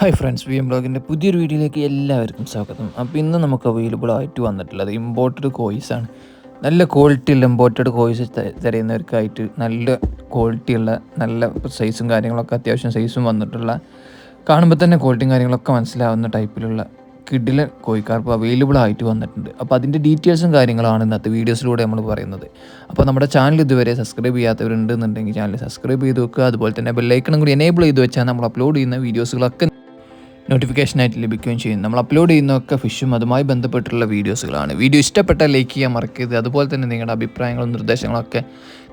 Hi friends V M ബ്ലോഗിന്റെ പുതിയൊരു വീഡിയോയിലേക്ക് എല്ലാവർക്കും സ്വാഗതം. അപ്പോൾ ഇന്ന് നമുക്ക് അവൈലബിൾ ആയിട്ട് വന്നിട്ടുള്ളത് ഇമ്പോർട്ടഡ് കോയിസ് ആണ്. നല്ല ക്വാളിറ്റിയുള്ള ഇമ്പോർട്ടഡ് കോയിസ് തരുന്നവർക്കായിട്ട് നല്ല ക്വാളിറ്റിയുള്ള നല്ല സൈസും കാര്യങ്ങളൊക്കെ അത്യാവശ്യം സൈസും വന്നിട്ടുള്ള കാണുമ്പോൾ തന്നെ ക്വാളിറ്റിയും കാര്യങ്ങളൊക്കെ മനസ്സിലാവുന്ന ടൈപ്പിലുള്ള കിഡിലെ കോഴിക്കാർപ്പ് അവൈലബിൾ ആയിട്ട് വന്നിട്ടുണ്ട്. അപ്പോൾ അതിന്റെ ഡീറ്റെയിൽസും കാര്യങ്ങളാണ് ഇന്നത്തെ വീഡിയോസിലൂടെ നമ്മൾ പറയുന്നത്. അപ്പോൾ നമ്മുടെ ചാനൽ ഇതുവരെ സബ്സ്ക്രൈബ് ചെയ്യാത്തവരുണ്ടെന്നുണ്ടെങ്കിൽ ചാനൽ സബ്സ്ക്രൈബ് ചെയ്ത് വെക്കുക. അതുപോലെ തന്നെ ബെല്ലൈക്കണും കൂടി എനേബിൾ ചെയ്ത് വെച്ചാൽ നമ്മൾ അപ്ലോഡ് ചെയ്യുന്ന വീഡിയോസുകളൊക്കെ നോട്ടിഫിക്കേഷനായിട്ട് ലഭിക്കുകയും ചെയ്യും നമ്മൾ അപ്ലോഡ് ചെയ്യുന്നതൊക്കെ ഫിഷും അതുമായി ബന്ധപ്പെട്ടുള്ള വീഡിയോസുകളാണ് വീഡിയോ ഇഷ്ടപ്പെട്ട ലൈക്ക് ചെയ്യാൻ മറക്കരുത്. അതുപോലെ തന്നെ നിങ്ങളുടെ അഭിപ്രായങ്ങളും നിർദ്ദേശങ്ങളൊക്കെ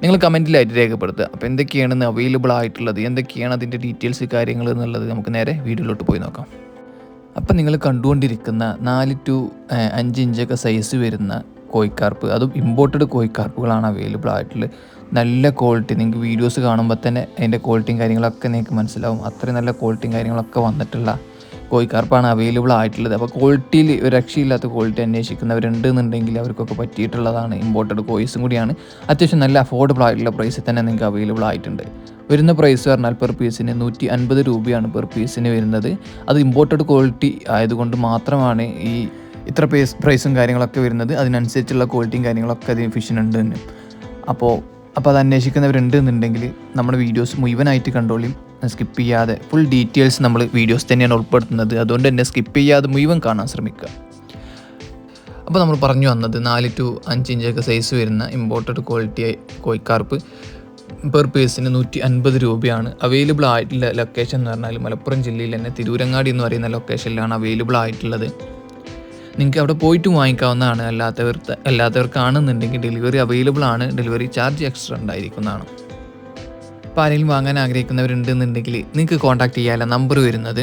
നിങ്ങൾ കമന്റിലായിട്ട് രേഖപ്പെടുത്തുക. അപ്പോൾ എന്തൊക്കെയാണ് അവൈലബിൾ ആയിട്ടുള്ളത്? എന്തൊക്കെയാണ് അതിന്റെ ഡീറ്റെയിൽസ് കാര്യങ്ങൾ എന്നുള്ളത് നമുക്ക് നേരെ വീഡിയോയിലോട്ട് പോയി നോക്കാം. അപ്പം നിങ്ങൾ കണ്ടുകൊണ്ടിരിക്കുന്ന നാല് ടു അഞ്ച് ഇഞ്ചൊക്കെ സൈസ് വരുന്ന കോഴിക്കാർപ്പ് അതും ഇമ്പോർട്ടഡ് കോഴിക്കാർപ്പുകളാണ് അവൈലബിൾ ആയിട്ടുള്ളത്. നല്ല ക്വാളിറ്റി നിങ്ങൾക്ക് വീഡിയോസ് കാണുമ്പോൾ തന്നെ അതിന്റെ ക്വാളിറ്റിയും കാര്യങ്ങളൊക്കെ നിങ്ങൾക്ക് മനസ്സിലാവും. അത്രയും നല്ല ക്വാളിറ്റിയും കാര്യങ്ങളൊക്കെ വന്നിട്ടുള്ള കോഴിക്കാർപ്പാണ് അവൈലബിൾ ആയിട്ടുള്ളത്. അപ്പോൾ ക്വാളിറ്റിയിൽ രക്ഷയില്ലാത്ത ക്വാളിറ്റി അന്വേഷിക്കുന്നവരുണ്ട് എന്നുണ്ടെങ്കിൽ അവർക്കൊക്കെ പറ്റിയിട്ടുള്ളതാണ് ഇമ്പോർട്ടഡ് കോയിസും കൂടിയാണ്. അത്യാവശ്യം നല്ല അഫോർഡബിൾ ആയിട്ടുള്ള പ്രൈസിൽ തന്നെ നിങ്ങൾക്ക് അവൈലബിൾ ആയിട്ടുണ്ട്. വരുന്ന പ്രൈസ് പറഞ്ഞാൽ പെർ പീസിന് നൂറ്റി അൻപത് രൂപയാണ് പെർ പീസിന് വരുന്നത്. അത് ഇമ്പോർട്ടഡ് ക്വാളിറ്റി ആയതുകൊണ്ട് മാത്രമാണ് ഈ ഇത്ര പേസ് പ്രൈസും കാര്യങ്ങളൊക്കെ വരുന്നത്. അതിനനുസരിച്ചുള്ള ക്വാളിറ്റിയും കാര്യങ്ങളൊക്കെ അതിന് ഫിഷിനുണ്ട് തന്നെ. അപ്പോൾ അപ്പോൾ അത് അന്വേഷിക്കുന്നവരുണ്ട് എന്നുണ്ടെങ്കിൽ നമ്മുടെ വീഡിയോസ് മുഴുവനായിട്ട് കണ്ടോളിയും. സ്കിപ്പ് ചെയ്യാതെ ഫുൾ ഡീറ്റെയിൽസ് നമ്മൾ വീഡിയോസ് തന്നെയാണ് ഉൾപ്പെടുത്തുന്നത്. അതുകൊണ്ട് തന്നെ സ്കിപ്പ് ചെയ്യാതെ മുഴുവൻ കാണാൻ ശ്രമിക്കുക. അപ്പോൾ നമ്മൾ പറഞ്ഞു വന്നത് നാല് ടു അഞ്ച് ഇഞ്ചൊക്കെ സൈസ് വരുന്ന ഇമ്പോർട്ടഡ് ക്വാളിറ്റി കോഴിക്കാർപ്പ് പെർ പേഴ്സിന് നൂറ്റി അൻപത് രൂപയാണ്. അവൈലബിൾ ആയിട്ടുള്ള ലൊക്കേഷൻ എന്ന് പറഞ്ഞാൽ മലപ്പുറം ജില്ലയിൽ തന്നെ തിരൂരങ്ങാടി എന്ന് പറയുന്ന ലൊക്കേഷനിലാണ് അവൈലബിൾ ആയിട്ടുള്ളത്. നിങ്ങൾക്ക് അവിടെ പോയിട്ട് വാങ്ങിക്കാവുന്നതാണ്. അല്ലാത്തവർ അല്ലാത്തവർക്കാണെന്നുണ്ടെങ്കിൽ ഡെലിവറി അവൈലബിൾ ആണ്. ഡെലിവറി ചാർജ് എക്സ്ട്രാ ഉണ്ടായിരിക്കുന്നതാണ്. അപ്പോൾ ആരെങ്കിലും വാങ്ങാൻ ആഗ്രഹിക്കുന്നവരുണ്ടെന്നുണ്ടെങ്കിൽ നിങ്ങൾക്ക് കോൺടാക്ട് ചെയ്യാനുള്ള നമ്പർ വരുന്നത്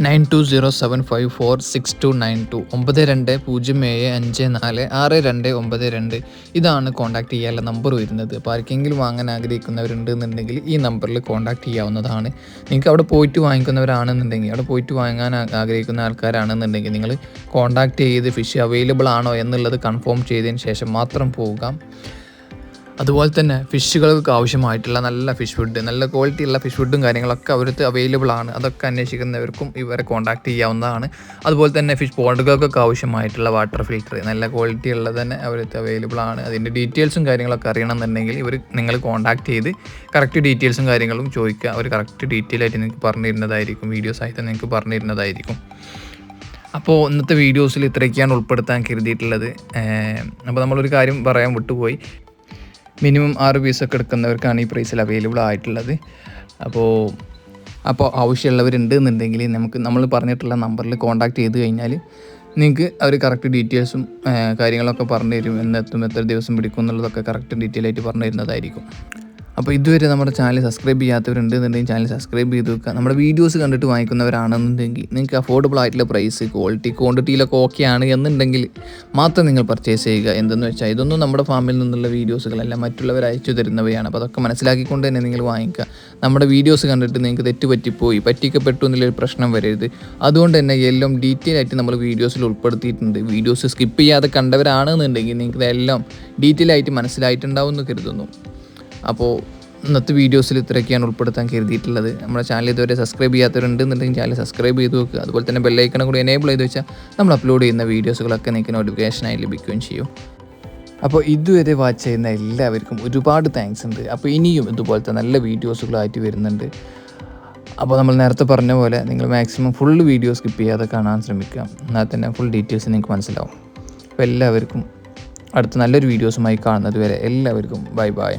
nine two zero seven five four six two nine two. ഒമ്പത് രണ്ട് പൂജ്യം ഏഴ് അഞ്ച് നാല് ആറ് രണ്ട് ഒമ്പത് രണ്ട്. ഇതാണ് കോൺടാക്ട് ചെയ്യാനുള്ള നമ്പർ വരുന്നത്. അപ്പോൾ ആർക്കെങ്കിലും വാങ്ങാൻ ആഗ്രഹിക്കുന്നവരുണ്ട് എന്നുണ്ടെങ്കിൽ ഈ നമ്പറിൽ കോൺടാക്ട് ചെയ്യാവുന്നതാണ്. നിങ്ങൾക്ക് അവിടെ പോയിട്ട് വാങ്ങിക്കുന്നവരാണെന്നുണ്ടെങ്കിൽ അവിടെ പോയിട്ട് വാങ്ങാൻ ആഗ്രഹിക്കുന്ന ആൾക്കാരാണെന്നുണ്ടെങ്കിൽ നിങ്ങൾ കോൺടാക്ട് ചെയ്ത് ഫിഷ് അവൈലബിൾ ആണോ എന്നുള്ളത് കൺഫേം ചെയ്തതിന് ശേഷം മാത്രം പോവുക അതുപോലെ തന്നെ ഫിഷുകൾക്ക് ആവശ്യമായിട്ടുള്ള നല്ല ഫിഷ് ഫുഡ് നല്ല ക്വാളിറ്റി ഉള്ള ഫിഷ് ഫുഡും കാര്യങ്ങളൊക്കെ അവർക്ക് അവൈലബിൾ ആണ്. അതൊക്കെ അന്വേഷിക്കുന്നവർക്കും ഇവരെ കോൺടാക്ട് ചെയ്യാവുന്നതാണ്. അതുപോലെ തന്നെ ഫിഷ് പോണ്ടുകൾക്കൊക്കെ ആവശ്യമായിട്ടുള്ള വാട്ടർ ഫിൽറ്റർ നല്ല ക്വാളിറ്റി ഉള്ളത് തന്നെ അവർക്ക് അവൈലബിൾ ആണ്. അതിന്റെ ഡീറ്റെയിൽസും കാര്യങ്ങളൊക്കെ അറിയണമെന്നുണ്ടെങ്കിൽ ഇവർ നിങ്ങൾ കോൺടാക്ട് ചെയ്ത് കറക്റ്റ് ഡീറ്റെയിൽസും കാര്യങ്ങളും ചോദിക്കുക. അവർ കറക്റ്റ് ഡീറ്റെയിൽ ആയിട്ട് നിങ്ങൾക്ക് പറഞ്ഞു തരുന്നതായിരിക്കും വീഡിയോസ് ആയിട്ട് നിങ്ങൾക്ക് പറഞ്ഞു തരുന്നതായിരിക്കും അപ്പോൾ ഇന്നത്തെ വീഡിയോസിൽ ഇത്രയൊക്കെയാണ് ഉൾപ്പെടുത്താൻ കരുതിയിട്ടുള്ളത്. അപ്പോൾ നമ്മളൊരു കാര്യം പറയാൻ വിട്ടുപോയി. മിനിമം ആറ് പീസൊക്കെ എടുക്കുന്നവർക്കാണ് ഈ പ്രൈസിൽ അവൈലബിൾ ആയിട്ടുള്ളത്. അപ്പോൾ അപ്പോൾ ആവശ്യമുള്ളവരുണ്ട് എന്നുണ്ടെങ്കിൽ നമുക്ക് നമ്മൾ പറഞ്ഞിട്ടുള്ള നമ്പറിൽ കോൺടാക്ട് ചെയ്ത് കഴിഞ്ഞാൽ നിങ്ങൾക്ക് അവർ കറക്റ്റ് ഡീറ്റെയിൽസും കാര്യങ്ങളൊക്കെ പറഞ്ഞു തരും എന്നെത്തും എത്ര ദിവസം പിടിക്കും എന്നുള്ളതൊക്കെ കറക്റ്റ് ഡീറ്റെയിൽ ആയിട്ട് പറഞ്ഞു തരുന്നതായിരിക്കും അപ്പോൾ ഇതുവരെ നമ്മുടെ ചാനൽ സബ്സ്ക്രൈബ് ചെയ്യാത്തവരുണ്ട് എന്നുണ്ടെങ്കിൽ ചാനൽ സബ്സ്ക്രൈബ് ചെയ്ത് വെക്കുക. നമ്മുടെ വീഡിയോസ് കണ്ടിട്ട് വാങ്ങിക്കുന്നവരാണെന്നുണ്ടെങ്കിൽ നിങ്ങൾക്ക് അഫോർഡബിൾ ആയിട്ടുള്ള പ്രൈസ് ക്വാളിറ്റി ക്വാണ്ടിറ്റിയിലൊക്കെ ഓക്കെ ആണ് എന്നുണ്ടെങ്കിൽ മാത്രം നിങ്ങൾ പർച്ചേസ് ചെയ്യുക. എന്തെന്ന് വെച്ചാൽ ഇതൊന്നും നമ്മുടെ ഫാമിൽ നിന്നുള്ള വീഡിയോസുകളല്ല മറ്റുള്ളവർ അയച്ചു തരുന്നവയാണ്. അപ്പോൾ അതൊക്കെ മനസ്സിലാക്കിക്കൊണ്ട് തന്നെ നിങ്ങൾ വാങ്ങിക്കുക. നമ്മുടെ വീഡിയോസ് കണ്ടിട്ട് നിങ്ങൾക്ക് തെറ്റ് പറ്റിപ്പോയി പറ്റിക്കപ്പെട്ടു എന്നുള്ളൊരു പ്രശ്നം വരരുത്. അതുകൊണ്ട് തന്നെ എല്ലാം ഡീറ്റെയിൽ ആയിട്ട് നമ്മൾ വീഡിയോസിൽ ഉൾപ്പെടുത്തിയിട്ടുണ്ട്. വീഡിയോസ് സ്കിപ്പ് ചെയ്യാതെ കണ്ടവരാണെന്നുണ്ടെങ്കിൽ നിങ്ങൾക്ക് ഇതെല്ലാം ഡീറ്റെയിൽ ആയിട്ട് മനസ്സിലായിട്ടുണ്ടാവും എന്ന് കരുതുന്നു. അപ്പോൾ ഇന്നത്തെ വീഡിയോസിൽ ഇത്രയൊക്കെയാണ് ഉൾപ്പെടുത്താൻ കരുതിയിട്ടുള്ളത്. നമ്മുടെ ചാനൽ ഇതുവരെ സബ്സ്ക്രൈബ് ചെയ്യാത്തവരുണ്ടെന്നുണ്ടെങ്കിൽ ചാനൽ സബ്സ്ക്രൈബ് ചെയ്ത് വെക്കുക. അതുപോലെ തന്നെ ബെല്ലൈക്കണം കൂടി എനേബിൾ ചെയ്ത് വെച്ചാൽ നമ്മൾ അപ്ലോഡ് ചെയ്യുന്ന വീഡിയോസുകളൊക്കെ നിങ്ങൾക്ക് നോട്ടിഫിക്കേഷനായി ലഭിക്കുകയും ചെയ്യും. അപ്പോൾ ഇതുവരെ വാച്ച് ചെയ്യുന്ന എല്ലാവർക്കും ഒരുപാട് താങ്ക്സ് ഉണ്ട്. അപ്പോൾ ഇനിയും ഇതുപോലത്തെ നല്ല വീഡിയോസുകളായിട്ട് വരുന്നുണ്ട്. അപ്പോൾ നമ്മൾ നേരത്തെ പറഞ്ഞ പോലെ നിങ്ങൾ മാക്സിമം ഫുൾ വീഡിയോ സ്കിപ്പ് ചെയ്യാതെ കാണാൻ ശ്രമിക്കുക. എന്നാൽ തന്നെ ഫുൾ ഡീറ്റെയിൽസ് നിങ്ങൾക്ക് മനസ്സിലാവും. അപ്പോൾ എല്ലാവർക്കും അടുത്ത നല്ലൊരു വീഡിയോസുമായി കാണുന്നത് വരെ എല്ലാവർക്കും ബൈ ബൈ